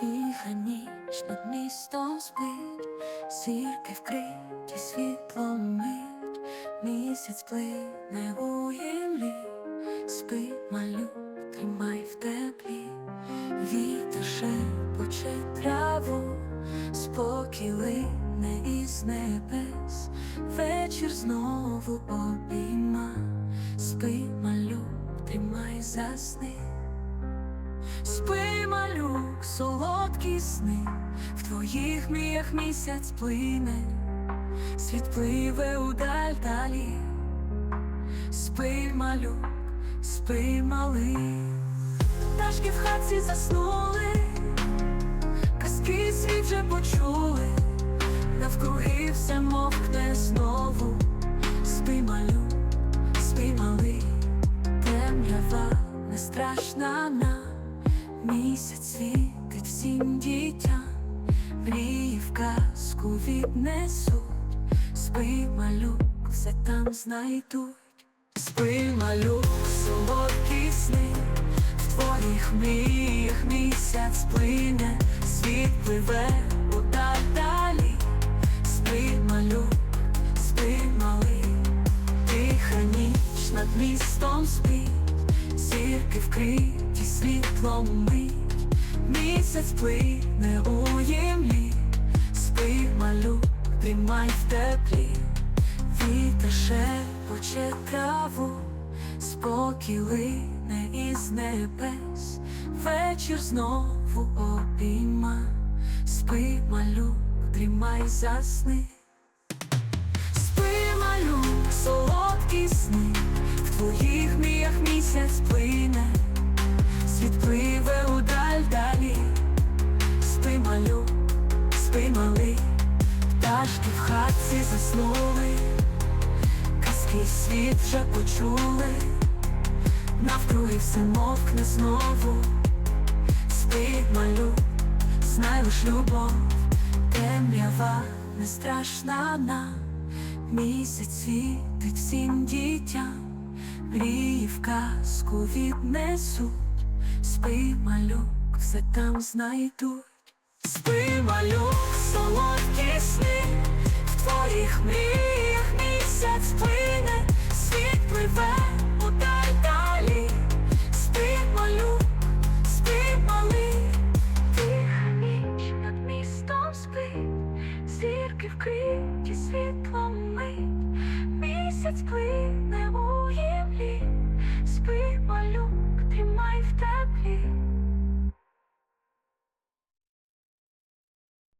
Тиха ніч над містом спить, зірки вкриті світлом мить, місяць плине у імлі, спи, малю, тримай в теплі, вітер шепоче траву, спокій лине із небес, вечір знову обійма, спи, малю, тримай засни. Солодкі сни, в твоїх мріях місяць плине, світ пливе удаль далі. Спи, малюк, спи, малий, пташки в хатці заснули, казки світ вже почули, навкруги все мовкне знову. Спи, малюк, спи, малий, темрява не страшна нам. Місяць світить всім дітям, мрії в казку віднесуть, спи, малюк, все там знайдуть, спи, малюк, солодкі сни, в твоїх мріях місяць плине, світ пливе удаль далі, спи, малюк, спи, малий, тиха ніч над містом спить. Зірки вкриті світлом мить, місяць плине у ємлі, спи, малюк, тримай в теплі, вітер шепоче траву, спокій лине із небес, вечір знову обійма, спи, малюк, тримай засни. Пташки в хатці заснули, казки світ вже почули, навкруги все мовкне знову. Спи, малюк, знай лиш любов, темрява не страшна нам. Місяць світить всім дітям, мрії в казку віднесуть, спи, малюк, все там знайдуть. Спи, малюк, солодкі сни, моїх мріях місяць плине, світ пливе, удай далі, спить малюк, спи малий, тиха ніч над містом спить, зірки вкриті світлом мить, місяць плине.